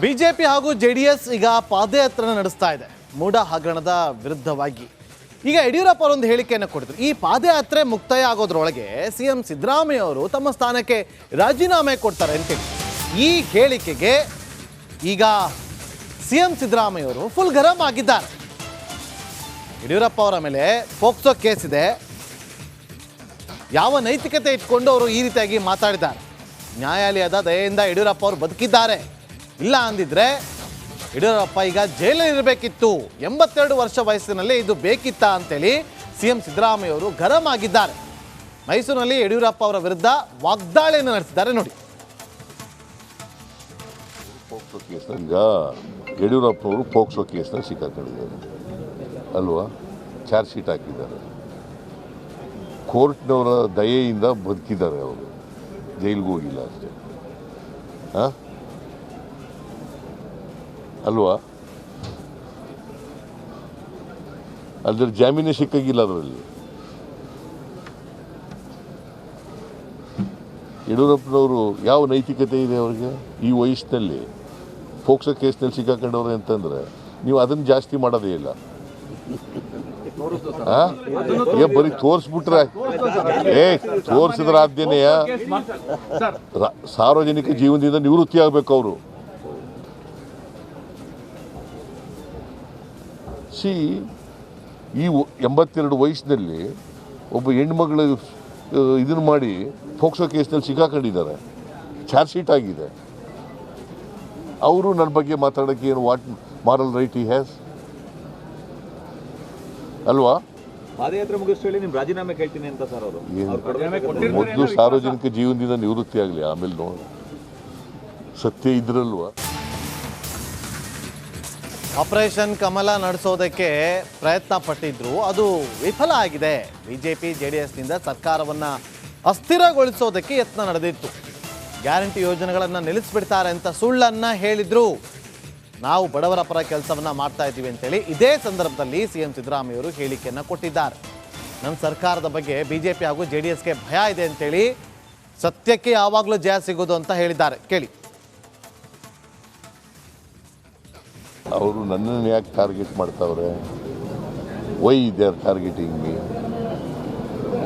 BJP ಹಾಗೂ J D S ಈಗ ಪಾದಯಾತ್ರೆನ ನಡೆಸ್ತಾ ಇದೆ. ಮೂಡ ಹಗರಣದ ವಿರುದ್ಧವಾಗಿ. ಈಗ ಯಡಿಯೂರಪ್ಪ ಅವರೊಂದು ಹೇಳಿಕೆಯನ್ನು ಕೊಡಿದ್ರು. ಈ ಪಾದಯಾತ್ರೆ ಮುಕ್ತಾಯ ಆಗೋದ್ರೊಳಗೆ ಸಿ ಎಂ ಸಿದ್ದರಾಮಯ್ಯ ಅವರು ತಮ್ಮ ಸ್ಥಾನಕ್ಕೆ ರಾಜೀನಾಮೆ ಕೊಡ್ತಾರೆ ಅಂತ ಹೇಳಿ. ಈ ಹೇಳಿಕೆಗೆ ಈಗ ಸಿ ಎಂ ಸಿದ್ದರಾಮಯ್ಯ ಅವರು ಫುಲ್ ಗರಂ ಆಗಿದ್ದಾರೆ. ಯಡಿಯೂರಪ್ಪ ಅವರ ಮೇಲೆ ಪೋಕ್ಸೋ ಕೇಸ್ ಇದೆ. ಯಾವ ನೈತಿಕತೆ ಇಟ್ಕೊಂಡು ಅವರು ಈ ರೀತಿಯಾಗಿ ಮಾತಾಡಿದ್ದಾರೆ. ನ್ಯಾಯಾಲಯದ ದಯೆಯಿಂದ ಯಡಿಯೂರಪ್ಪ ಅವರು ಬದುಕಿದ್ದಾರೆ. ಇಲ್ಲ ಅಂದಿದ್ರೆ ಯಡಿಯೂರಪ್ಪ ಈಗ ಜೈಲಲ್ಲಿ ಇರಬೇಕಿತ್ತು. ಎಂಬತ್ತೆರಡು ವರ್ಷ ವಯಸ್ಸಿನಲ್ಲಿ ಇದು ಬೇಕಿತ್ತಾ ಅಂತೇಳಿ ಸಿಎಂ ಸಿದ್ದರಾಮಯ್ಯ ಅವರು ಗರಂ ಆಗಿದ್ದಾರೆ. ಮೈಸೂರಿನಲ್ಲಿ ಯಡಿಯೂರಪ್ಪ ಅವರ ವಿರುದ್ಧ ವಾಗ್ದಾಳಿಯನ್ನು ನಡೆಸಿದ್ದಾರೆ ನೋಡಿ. ಪೋಕ್ಸೋ ಕೇಸ್ನ ಈಗ ಯಡಿಯೂರಪ್ಪನವರು ಪೋಕ್ಸೋ ಕೇಸ್ನ ಸಿಕ್ಕಾಕೊಂಡಿದ್ದಾರೆ. ಅಲ್ವಾ? ಚಾರ್ಜ್ ಶೀಟ್ ಹಾಕಿದ್ದಾರೆ. ಕೋರ್ಟ್ನವರ ದಯೆಯಿಂದ ಬದುಕಿದ್ದಾರೆ ಅವರು. ಜೈಲಿಗೆ ಹೋಗಿಲ್ಲ ಅಷ್ಟೇ. ಹಾಂ ಅಲ್ವಾ? ಅದ್ರ ಜಾಮೀನೇ ಸಿಕ್ಕಾಗಿಲ್ಲ ಅದರಲ್ಲಿ. ಯಡಿಯೂರಪ್ಪನವರು ಯಾವ ನೈತಿಕತೆ ಇದೆ ಅವ್ರಿಗೆ? ಈ ವಯಸ್ಸಿನಲ್ಲಿ ಫೋಕ್ಸೋ ಕೇಸ್ನಲ್ಲಿ ಸಿಕ್ಕಾಕೊಂಡವ್ರೆ ಅಂತಂದ್ರೆ ನೀವು ಅದನ್ನು ಜಾಸ್ತಿ ಮಾಡೋದೇ ಇಲ್ಲ? ಏ ಬರೀ ತೋರಿಸ್ಬಿಟ್ರೆ ಏ ತೋರಿಸಿದ್ರ ಆದ್ಯನೆಯ ಸಾರ್ವಜನಿಕ ಜೀವನದಿಂದ ನಿವೃತ್ತಿ ಆಗ್ಬೇಕು ಅವರು. ಸಿ ಈ ಎಂಬತ್ತೆರಡು ವಯಸ್ಸಿನಲ್ಲಿ ಒಬ್ಬ ಹೆಣ್ಮಗಳು ಇದನ್ನು ಮಾಡಿ ಫೋಕ್ಸೋ ಕೇಸ್ನಲ್ಲಿ ಸಿಕ್ಕಾಕೊಂಡಿದ್ದಾರೆ. ಚಾರ್ಜ್ ಶೀಟ್ ಆಗಿದೆ. ಅವರು ನನ್ನ ಬಗ್ಗೆ ಮಾತಾಡೋಕ್ಕೆ ಏನು what moral right he has? ಅಲ್ವಾ? ಪಾದಯಾತ್ರೆ ಮುಗಿಸ್ ನಿಮ್ಮ ನಿಮ್ ರಾಜೀನಾಮೆ ಕೇಳ್ತೀನಿ ಅಂತ ಸರ್ ಅವರು. ಏನು? ಮೊದಲು ಸಾರ್ವಜನಿಕ ಜೀವನದಿಂದ ನಿವೃತ್ತಿ ಆಗಲಿ ಆಮೇಲೆ ನೋಡಿ. ಸತ್ಯ ಇದ್ರಲ್ವಾ? ಆಪರೇಷನ್ ಕಮಲ ನಡೆಸೋದಕ್ಕೆ ಪ್ರಯತ್ನ ಪಟ್ಟಿದ್ರು. ಅದು ವಿಫಲ ಆಗಿದೆ. ಬಿಜೆಪಿ ಜೆ ಡಿ ಎಸ್ನಿಂದ ಸರ್ಕಾರವನ್ನು ಅಸ್ಥಿರಗೊಳಿಸೋದಕ್ಕೆ ಯತ್ನ ನಡೆದಿತ್ತು. ಗ್ಯಾರಂಟಿ ಯೋಜನೆಗಳನ್ನು ನಿಲ್ಲಿಸಿಬಿಡ್ತಾರೆ ಅಂತ ಸುಳ್ಳನ್ನ ಹೇಳಿದ್ರು. ನಾವು ಬಡವರ ಪರ ಕೆಲಸವನ್ನ ಮಾಡ್ತಾ ಇದ್ದೀವಿ ಅಂತೇಳಿ ಇದೇ ಸಂದರ್ಭದಲ್ಲಿ ಸಿ ಎಂ ಸಿದ್ದರಾಮಯ್ಯವರು ಹೇಳಿಕೆಯನ್ನು ಕೊಟ್ಟಿದ್ದಾರೆ. ನಮ್ಮ ಸರ್ಕಾರದ ಬಗ್ಗೆ ಬಿಜೆಪಿ ಹಾಗೂ ಜೆ ಡಿ ಎಸ್ಗೆ ಭಯ ಇದೆ ಅಂತೇಳಿ ಸತ್ಯಕ್ಕೆ ಯಾವಾಗಲೂ ಜಯ ಸಿಗೋದು ಅಂತ ಹೇಳಿದ್ದಾರೆ. ಕೇಳಿ. ಅವರು ನನ್ನನ್ನು ಯಾಕೆ ಟಾರ್ಗೆಟ್ ಮಾಡ್ತಾವ್ರೆ? Why they are targeting me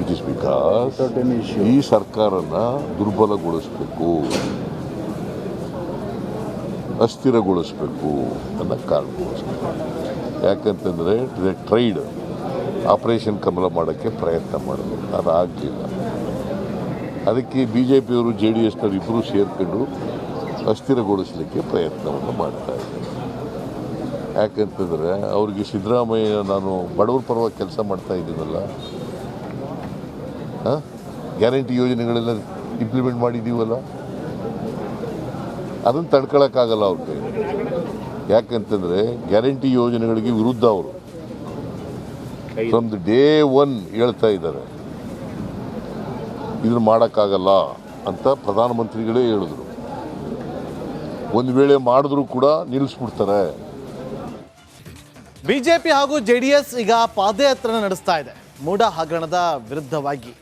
it is because ಈ ಸರ್ಕಾರನ ದುರ್ಬಲಗೊಳಿಸಬೇಕು. ಅಸ್ಥಿರಗೊಳಿಸಬೇಕು ಅನ್ನೋ ಕಾರಣಕ್ಕೋಸ್ಕರ. ಯಾಕಂತಂದರೆ ಟ್ರೈಡ್ ಆಪರೇಷನ್ ಕಮಲ ಮಾಡೋಕ್ಕೆ ಪ್ರಯತ್ನ ಮಾಡಬೇಕು ಅದು ಆಗಲಿಲ್ಲ. ಅದಕ್ಕೆ ಬಿ ಜೆ ಪಿಯವರು ಜೆ ಡಿ ಎಸ್ನವರು ಇಬ್ಬರು ಸೇರ್ಕೊಂಡು ಅಸ್ಥಿರಗೊಳಿಸಲಿಕ್ಕೆ ಪ್ರಯತ್ನವನ್ನು ಮಾಡ್ತಾ ಇದ್ದಾರೆ. ಯಾಕಂತಂದರೆ ಅವ್ರಿಗೆ ಸಿದ್ದರಾಮಯ್ಯ ನಾನು ಬಡವ್ರ ಪರವಾಗಿ ಕೆಲಸ ಮಾಡ್ತಾ ಇದ್ದೀನಲ್ಲ, ಹಾಂ? ಗ್ಯಾರಂಟಿ ಯೋಜನೆಗಳೆಲ್ಲ ಇಂಪ್ಲಿಮೆಂಟ್ ಮಾಡಿದ್ದೀವಲ್ಲ? ಅದನ್ನು ತಡ್ಕೊಳಕ್ಕಾಗಲ್ಲ ಅವ್ರ ಕೈ ಯಾಕಂತಂದರೆ ಗ್ಯಾರಂಟಿ ಯೋಜನೆಗಳಿಗೆ ವಿರುದ್ಧ ಅವರು. ಒಂದು ಡೇ ಒನ್ ಹೇಳ್ತಾ ಇದ್ದಾರೆ. ಇದನ್ನು ಮಾಡೋಕ್ಕಾಗಲ್ಲ ಅಂತ ಪ್ರಧಾನಮಂತ್ರಿಗಳೇ ಹೇಳಿದ್ರು. ಒಂದು ವೇಳೆ ಮಾಡಿದ್ರು ಕೂಡ ನಿಲ್ಲಿಸ್ಬಿಡ್ತಾರೆ. ಬಿಜೆಪಿ ಹಾಗೂ ಜೆ ಡಿ ಎಸ್ ಈಗ ಪಾದಯಾತ್ರೆ ನಡೆಸ್ತಾ ಇದೆ. ಮೂಡ ಹಗರಣದ ವಿರುದ್ಧವಾಗಿ.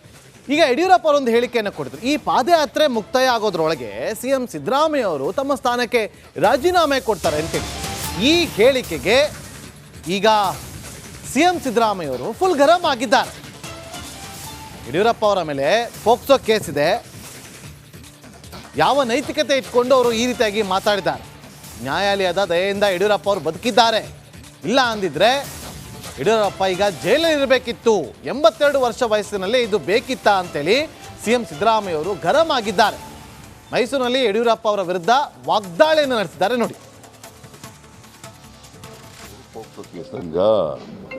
ಈಗ ಯಡಿಯೂರಪ್ಪ ಅವರೊಂದು ಹೇಳಿಕೆಯನ್ನು ಕೊಟ್ಟಿದ್ರು ಈ ಪಾದಯಾತ್ರೆ ಮುಕ್ತಾಯ ಆಗೋದ್ರೊಳಗೆ ಸಿ ಎಂ ಸಿದ್ದರಾಮಯ್ಯ ಅವರು ತಮ್ಮ ಸ್ಥಾನಕ್ಕೆ ರಾಜೀನಾಮೆ ಕೊಡ್ತಾರೆ ಅಂತ ಹೇಳಿ. ಈ ಹೇಳಿಕೆಗೆ ಈಗ ಸಿ ಎಂ ಸಿದ್ದರಾಮಯ್ಯ ಅವರು ಫುಲ್ ಗರಂ ಆಗಿದ್ದಾರೆ. ಯಡಿಯೂರಪ್ಪ ಅವರ ಮೇಲೆ ಪೋಕ್ಸೋ ಕೇಸ್ ಇದೆ. ಯಾವ ನೈತಿಕತೆ ಇಟ್ಕೊಂಡು ಅವರು ಈ ರೀತಿಯಾಗಿ ಮಾತಾಡಿದ್ದಾರೆ. ನ್ಯಾಯಾಲಯದ ದಯೆಯಿಂದ ಯಡಿಯೂರಪ್ಪ ಅವರು ಬದುಕಿದ್ದಾರೆ. ಇಲ್ಲ ಅಂದಿದ್ರೆ ಯಡಿಯೂರಪ್ಪ ಈಗ ಜೈಲಲ್ಲಿ ಇರಬೇಕಿತ್ತು. ಎಂಬತ್ತೆರಡು ವರ್ಷ ವಯಸ್ಸಿನಲ್ಲಿ ಇದು ಬೇಕಿತ್ತ ಅಂತೇಳಿ ಸಿ ಎಂ ಸಿದ್ದರಾಮಯ್ಯ ಅವರು ಗರಂ ಆಗಿದ್ದಾರೆ ಮೈಸೂರಿನಲ್ಲಿ ಯಡಿಯೂರಪ್ಪ ಅವರ ವಿರುದ್ಧ ವಾಗ್ದಾಳಿಯನ್ನು ನಡೆಸಿದ್ದಾರೆ ನೋಡಿ. ಪೋಕ್ಸೋ ಕೇಸ್ನ ಈಗ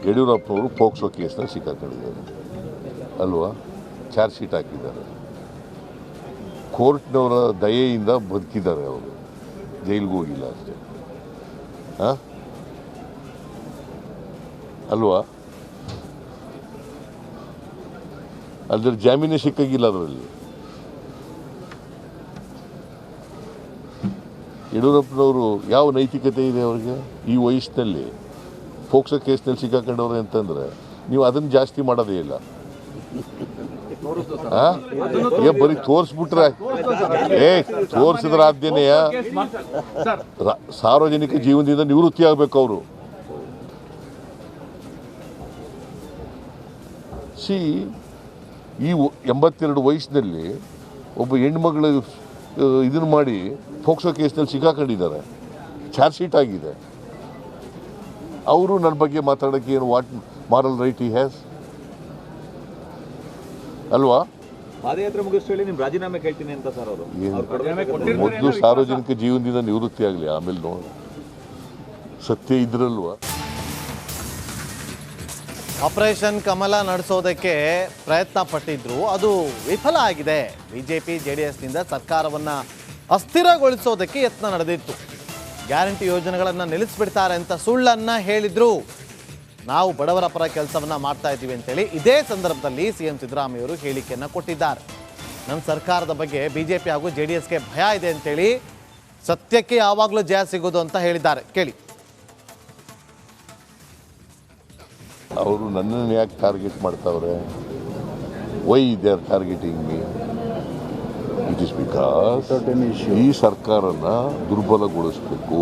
ಯಡಿಯೂರಪ್ಪನವರು ಪೋಕ್ಸೋ ಕೇಸ್ನ ಸಿಕ್ಕಾಕೊಂಡಿದ್ದಾರೆ. ಅಲ್ವಾ? ಚಾರ್ಜ್ ಶೀಟ್ ಹಾಕಿದ್ದಾರೆ. ಕೋರ್ಟ್ನವರ ದಯೆಯಿಂದ ಬದುಕಿದ್ದಾರೆ ಅವರು. ಜೈಲಿಗೆ ಹೋಗಿಲ್ಲ ಅಷ್ಟೇ. ಹಾಂ? ಅಲ್ವಾ? ಅದ್ರ ಜಾಮೀನೇ ಸಿಕ್ಕಾಗಿಲ್ಲ ಅದರಲ್ಲಿ. ಯಡಿಯೂರಪ್ಪನವರು ಯಾವ ನೈತಿಕತೆ ಇದೆ ಅವ್ರಿಗೆ? ಈ ವಯಸ್ಸಿನಲ್ಲಿ ಫೋಕ್ಸ ಕೇಸ್ನಲ್ಲಿ ಸಿಕ್ಕಾಕೊಂಡವ್ರೆ ಅಂತಂದ್ರೆ ನೀವು ಅದನ್ನು ಜಾಸ್ತಿ ಮಾಡೋದೇ ಇಲ್ಲ? ಏ ಬರೀ ತೋರಿಸ್ಬಿಟ್ರೆ ಏ ತೋರಿಸಿದ್ರ ಆದ್ಯನೆಯ ಸಾರ್ವಜನಿಕ ಜೀವನದಿಂದ ನಿವೃತ್ತಿ ಆಗ್ಬೇಕು ಅವರು. ಈ ಎಂಬತ್ತೆರಡು ವಯಸ್ಸಿನಲ್ಲಿ ಒಬ್ಬ ಹೆಣ್ಮಗಳು ಇದನ್ನು ಮಾಡಿ ಫೋಕ್ಸೋ ಕೇಸ್ನಲ್ಲಿ ಸಿಕ್ಕಾಕೊಂಡಿದ್ದಾರೆ. ಚಾರ್ಜ್ ಶೀಟ್ ಆಗಿದೆ. ಅವರು ನನ್ನ ಬಗ್ಗೆ ಮಾತಾಡೋಕ್ಕೆ ಏನು what moral right he has? ಅಲ್ವಾ? ಪಾದಯಾತ್ರೆ ಮುಗಿಸ್ಕೊಳ್ಳಿ ನಿಮ್ಮ ರಾಜೀನಾಮೆ ಕೇಳ್ತೀನಿ ಅಂತ ಸರ್ ಅವರು. ಮೊದಲು ಸಾರ್ವಜನಿಕ ಜೀವನದಿಂದ ನಿವೃತ್ತಿ ಆಗಲಿ ಆಮೇಲೆ ನೋಡಿ. ಸತ್ಯ ಇದ್ರಲ್ವಾ? ಆಪರೇಷನ್ ಕಮಲ ನಡೆಸೋದಕ್ಕೆ ಪ್ರಯತ್ನ ಪಟ್ಟಿದ್ರು ಅದು ವಿಫಲ ಆಗಿದೆ. ಬಿಜೆಪಿ ಜೆ ಡಿ ಎಸ್ನಿಂದ ಸರ್ಕಾರವನ್ನ ಅಸ್ಥಿರಗೊಳಿಸೋದಕ್ಕೆ ಯತ್ನ ನಡೆದಿತ್ತು. ಗ್ಯಾರಂಟಿ ಯೋಜನೆಗಳನ್ನು ನಿಲ್ಲಿಸಿಬಿಡ್ತಾರೆ ಅಂತ ಸುಳ್ಳನ್ನ ಹೇಳಿದ್ರು. ನಾವು ಬಡವರ ಪರ ಕೆಲಸವನ್ನ ಮಾಡ್ತಾ ಇದ್ದೀವಿ ಅಂತೇಳಿ ಇದೇ ಸಂದರ್ಭದಲ್ಲಿ ಸಿಎಂ ಸಿದ್ದರಾಮಯ್ಯವರು ಹೇಳಿಕೆಯನ್ನು ಕೊಟ್ಟಿದ್ದಾರೆ. ನಮ್ಮ ಸರ್ಕಾರದ ಬಗ್ಗೆ ಬಿಜೆಪಿ ಹಾಗೂ ಜೆ ಡಿ ಎಸ್ಗೆ ಭಯ ಇದೆ ಅಂತೇಳಿ ಸತ್ಯಕ್ಕೆ ಯಾವಾಗಲೂ ಜಯ ಸಿಗೋದು ಅಂತ ಹೇಳಿದ್ದಾರೆ. ಕೇಳಿ. ಅವರು ನನ್ನನ್ನು ಯಾಕೆ ಟಾರ್ಗೆಟ್ ಮಾಡ್ತಾವ್ರೆ? Why they are targeting me it is because ಈ ಸರ್ಕಾರನ ದುರ್ಬಲಗೊಳಿಸಬೇಕು.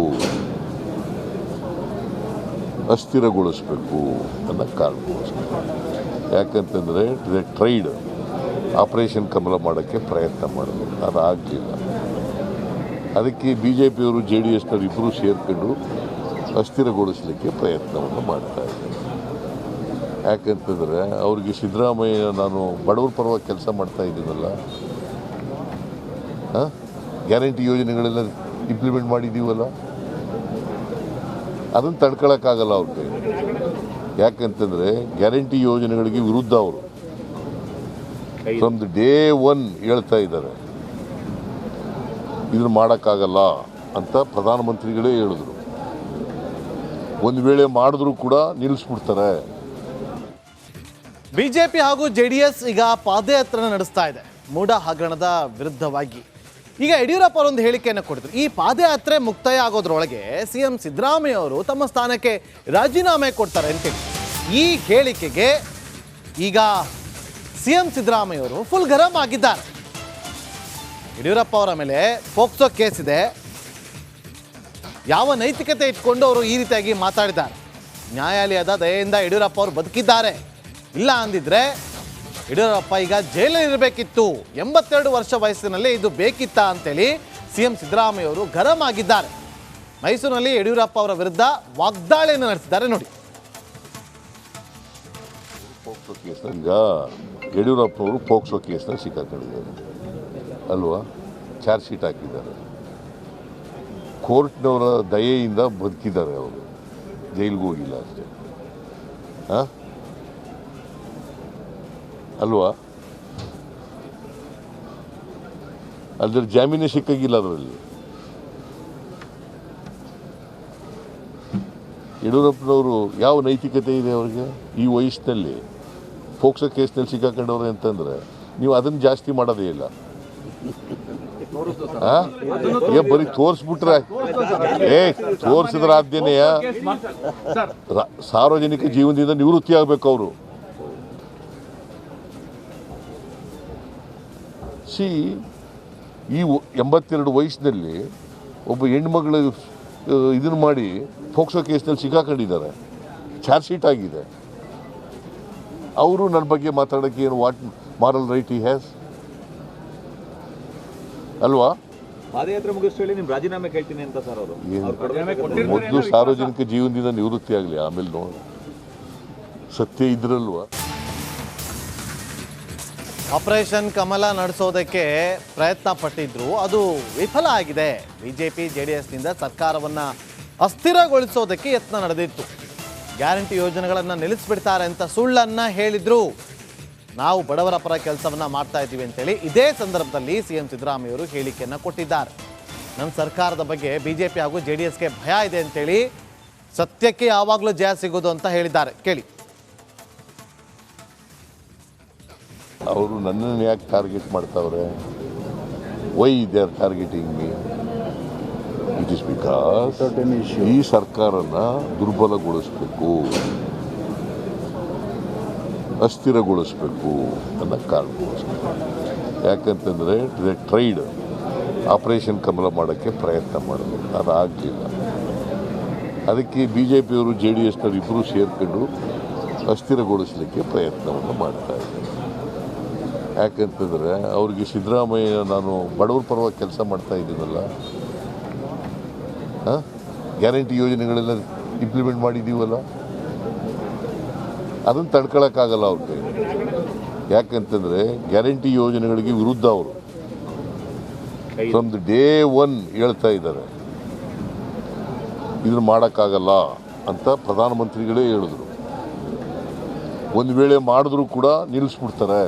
ಅಸ್ಥಿರಗೊಳಿಸಬೇಕು ಅನ್ನೋ ಕಾರಣಕ್ಕೋಸ್ಕರ. ಯಾಕಂತಂದರೆ ಟ್ರೈಡ್ ಆಪರೇಷನ್ ಕಮಲ ಮಾಡೋಕ್ಕೆ ಪ್ರಯತ್ನ ಮಾಡಿದ್ರು ಅದಾಗಲಿಲ್ಲ. ಅದಕ್ಕೆ ಬಿ ಜೆ ಪಿಯವರು ಜೆ ಡಿ ಎಸ್ನವರು ಇಬ್ಬರು ಸೇರ್ಕೊಂಡು ಅಸ್ಥಿರಗೊಳಿಸಲಿಕ್ಕೆ ಪ್ರಯತ್ನವನ್ನು ಮಾಡ್ತಾ ಇದ್ದಾರೆ. ಯಾಕಂತಂದರೆ ಅವ್ರಿಗೆ ಸಿದ್ದರಾಮಯ್ಯ ನಾನು ಬಡವ್ರ ಪರವಾಗಿ ಕೆಲಸ ಮಾಡ್ತಾ ಇದ್ದೀನಲ್ಲ ಗ್ಯಾರಂಟಿ ಯೋಜನೆಗಳೆಲ್ಲ ಇಂಪ್ಲಿಮೆಂಟ್ ಮಾಡಿದ್ದೀವಲ್ಲ? ಅದನ್ನು ತಡ್ಕೊಳಕ್ಕಾಗಲ್ಲ ಅವ್ರ ಕೈ ಯಾಕಂತಂದರೆ ಗ್ಯಾರಂಟಿ ಯೋಜನೆಗಳಿಗೆ ವಿರುದ್ಧ ಅವರು. ಫ್ರಮ್ ದ ಡೇ ಒನ್ ಹೇಳ್ತಾ ಇದ್ದಾರೆ. ಇದನ್ನು ಮಾಡೋಕ್ಕಾಗಲ್ಲ ಅಂತ ಪ್ರಧಾನಮಂತ್ರಿಗಳೇ ಹೇಳಿದ್ರು. ಒಂದು ವೇಳೆ ಮಾಡಿದ್ರು ಕೂಡ ನಿಲ್ಲಿಸ್ಬಿಡ್ತಾರೆ. ಬಿಜೆಪಿ ಹಾಗೂ ಜೆಡಿಎಸ್ ಈಗ ಪಾದಯಾತ್ರೆ ನಡೆಸ್ತಾ ಇದೆ. ಮೂಡ ಹಗರಣದ ವಿರುದ್ಧವಾಗಿ. ಈಗ ಯಡಿಯೂರಪ್ಪ ಅವರೊಂದು ಹೇಳಿಕೆಯನ್ನು ಕೊಟ್ಟಿದ್ರು ಈ ಪಾದಯಾತ್ರೆ ಮುಕ್ತಾಯ ಆಗೋದ್ರೊಳಗೆ ಸಿಎಂ ಸಿದ್ದರಾಮಯ್ಯ ಅವರು ತಮ್ಮ ಸ್ಥಾನಕ್ಕೆ ರಾಜೀನಾಮೆ ಕೊಡ್ತಾರೆ ಅಂತೇಳಿ ಈ ಹೇಳಿಕೆಗೆ ಈಗ ಸಿಎಂ ಸಿದ್ದರಾಮಯ್ಯ ಅವರು ಫುಲ್ ಗರಂ ಆಗಿದ್ದಾರೆ. ಯಡಿಯೂರಪ್ಪ ಅವರ ಮೇಲೆ ಪೋಕ್ಸೋ ಕೇಸ್ ಇದೆ. ಯಾವ ನೈತಿಕತೆ ಇಟ್ಕೊಂಡು ಅವರು ಈ ರೀತಿಯಾಗಿ ಮಾತಾಡಿದ್ದಾರೆ. ನ್ಯಾಯಾಲಯದ ದಯೆಯಿಂದ ಯಡಿಯೂರಪ್ಪ ಅವರು ಬದುಕಿದ್ದಾರೆ. ಇಲ್ಲ ಅಂದಿದ್ರೆ ಯಡಿಯೂರಪ್ಪ ಈಗ ಜೈಲಲ್ಲಿ ಇರಬೇಕಿತ್ತು ಎಂಬತ್ತೆರಡು ವರ್ಷ ವಯಸ್ಸಿನಲ್ಲಿ ಇದು ಬೇಕಿತ್ತಾ ಅಂತೇಳಿ ಸಿ ಎಂ ಸಿದ್ದರಾಮಯ್ಯ ಅವರು ಗರಂ ಆಗಿದ್ದಾರೆ. ಮೈಸೂರಿನಲ್ಲಿ ಯಡಿಯೂರಪ್ಪ ಅವರ ವಿರುದ್ಧ ವಾಗ್ದಾಳಿಯನ್ನು ನಡೆಸಿದ್ದಾರೆ ನೋಡಿ. ಪೋಕ್ಸೋ ಅವರು ಪೋಕ್ಸೋ ಕೇಸ್ನ ಸಿಕ್ಕಾಕೊಂಡಿದ್ದಾರೆ ಅಲ್ವಾ? ಚಾರ್ಜ್ ಶೀಟ್ ಹಾಕಿದ್ದಾರೆ. ಕೋರ್ಟ್ನವರ ದಯೆಯಿಂದ ಬದುಕಿದ್ದಾರೆ ಅವರು. ಜೈಲಿಗೆ ಹೋಗಿಲ್ಲ ಅಷ್ಟೇ. ಆ? ಅಲ್ವಾ? ಅದ್ರ ಜಾಮೀನೇ ಸಿಕ್ಕಾಗಿಲ್ಲ ಅದರಲ್ಲಿ. ಯಡಿಯೂರಪ್ಪನವರು ಯಾವ ನೈತಿಕತೆ ಇದೆ ಅವ್ರಿಗೆ? ಈ ವಯಸ್ಸಿನಲ್ಲಿ ಫೋಕ್ಸೋ ಕೇಸ್ನಲ್ಲಿ ಸಿಕ್ಕಾಕೊಂಡವ್ರೆ ಅಂತಂದ್ರೆ ನೀವು ಅದನ್ನು ಜಾಸ್ತಿ ಮಾಡೋದೇ ಇಲ್ಲ? ಏ ಬರೀ ತೋರಿಸ್ಬಿಟ್ರೆ ಏ ತೋರಿಸಿದ್ರ ಆದ್ಯನೆಯ ಸಾರ್ವಜನಿಕ ಜೀವನದಿಂದ ನಿವೃತ್ತಿ ಆಗ್ಬೇಕು ಅವರು. ಸಿ ಈ ಎಂಬತ್ತೆರಡು ವಯಸ್ಸಿನಲ್ಲಿ ಒಬ್ಬ ಹೆಣ್ಮಗಳು ಇದನ್ನು ಮಾಡಿ ಫೋಕ್ಸೋ ಕೇಸ್ನಲ್ಲಿ ಸಿಕ್ಕಾಕೊಂಡಿದ್ದಾರೆ. ಚಾರ್ಜ್ ಶೀಟ್ ಆಗಿದೆ. ಅವರು ನನ್ನ ಬಗ್ಗೆ ಮಾತಾಡೋಕ್ಕೆ ಏನು what moral right he has? ಅಲ್ವಾ? ಪಾದಯಾತ್ರೆ ಮುಗಿಸ್ಕೊಳ್ಳಿ ನಿಮ್ ರಾಜೀನಾಮೆ ಕೇಳ್ತೀನಿ ಅಂತ ಸರ್ ಅವರು. ಏನು? ಮೊದಲು ಸಾರ್ವಜನಿಕ ಜೀವನದಿಂದ ನಿವೃತ್ತಿ ಆಗಲಿ ಆಮೇಲೆ ನೋಡಿ. ಸತ್ಯ ಇದ್ರಲ್ವಾ? ಆಪರೇಷನ್ ಕಮಲ ನಡೆಸೋದಕ್ಕೆ ಪ್ರಯತ್ನ ಪಟ್ಟಿದ್ರು. ಅದು ವಿಫಲ ಆಗಿದೆ. ಬಿಜೆಪಿ ಜೆ ಡಿ ಎಸ್ನಿಂದ ಸರ್ಕಾರವನ್ನು ಅಸ್ಥಿರಗೊಳಿಸೋದಕ್ಕೆ ಯತ್ನ ನಡೆದಿತ್ತು. ಗ್ಯಾರಂಟಿ ಯೋಜನೆಗಳನ್ನು ನಿಲ್ಲಿಸಿಬಿಡ್ತಾರೆ ಅಂತ ಸುಳ್ಳನ್ನು ಹೇಳಿದ್ರು. ನಾವು ಬಡವರ ಪರ ಕೆಲಸವನ್ನು ಮಾಡ್ತಾ ಇದ್ದೀವಿ ಅಂತೇಳಿ ಇದೇ ಸಂದರ್ಭದಲ್ಲಿ ಸಿ ಎಂ ಸಿದ್ದರಾಮಯ್ಯವರು ಹೇಳಿಕೆಯನ್ನು ಕೊಟ್ಟಿದ್ದಾರೆ. ನಮ್ಮ ಸರ್ಕಾರದ ಬಗ್ಗೆ ಬಿ ಜೆ ಪಿ ಹಾಗೂ ಜೆ ಡಿ ಎಸ್ಗೆ ಭಯ ಇದೆ ಅಂತೇಳಿ ಸತ್ಯಕ್ಕೆ ಯಾವಾಗಲೂ ಜಯ ಸಿಗೋದು ಅಂತ ಹೇಳಿದ್ದಾರೆ. ಕೇಳಿ. ಅವರು ನನ್ನನ್ನು ಯಾಕೆ ಟಾರ್ಗೆಟ್ ಮಾಡ್ತಾವ್ರೆ? Why they are targeting me it is because ಈ ಸರ್ಕಾರನ ದುರ್ಬಲಗೊಳಿಸಬೇಕು. ಅಸ್ಥಿರಗೊಳಿಸಬೇಕು ಅನ್ನೋ ಕಾರಣಕ್ಕೋಸ್ಕರ. ಯಾಕಂತಂದರೆ ಟ್ರೈಡ್ ಆಪರೇಷನ್ ಕಮಲ ಮಾಡೋಕ್ಕೆ ಪ್ರಯತ್ನ ಮಾಡಬೇಕು ಅದು ಆಗಲಿಲ್ಲ ಅದಕ್ಕೆ ಬಿ ಜೆ ಪಿಯವರು ಜೆ ಡಿ ಎಸ್ನವರು ಇಬ್ಬರು ಸೇರ್ಕೊಂಡು ಅಸ್ಥಿರಗೊಳಿಸಲಿಕ್ಕೆ ಪ್ರಯತ್ನವನ್ನು ಮಾಡ್ತಾ ಇದ್ದಾರೆ. ಯಾಕಂತಂದರೆ ಅವ್ರಿಗೆ ಸಿದ್ದರಾಮಯ್ಯ ನಾನು ಬಡವ್ರ ಪರವಾಗಿ ಕೆಲಸ ಮಾಡ್ತಾ ಇದ್ದೀನಲ್ಲ. ಹಾಂ? ಗ್ಯಾರಂಟಿ ಯೋಜನೆಗಳೆಲ್ಲ ಇಂಪ್ಲಿಮೆಂಟ್ ಮಾಡಿದ್ದೀವಲ್ಲ? ಅದನ್ನು ತಡ್ಕೊಳಕ್ಕಾಗಲ್ಲ ಅವ್ರ ಕೈ ಯಾಕಂತಂದರೆ ಗ್ಯಾರಂಟಿ ಯೋಜನೆಗಳಿಗೆ ವಿರುದ್ಧ ಅವರು. ಫ್ರಮ್ ದ ಡೇ ಒನ್ ಹೇಳ್ತಾ ಇದ್ದಾರೆ. ಇದನ್ನು ಮಾಡೋಕ್ಕಾಗಲ್ಲ ಅಂತ ಪ್ರಧಾನಮಂತ್ರಿಗಳೇ ಹೇಳಿದ್ರು. ಒಂದು ವೇಳೆ ಮಾಡಿದ್ರು ಕೂಡ ನಿಲ್ಲಿಸ್ಬಿಡ್ತಾರೆ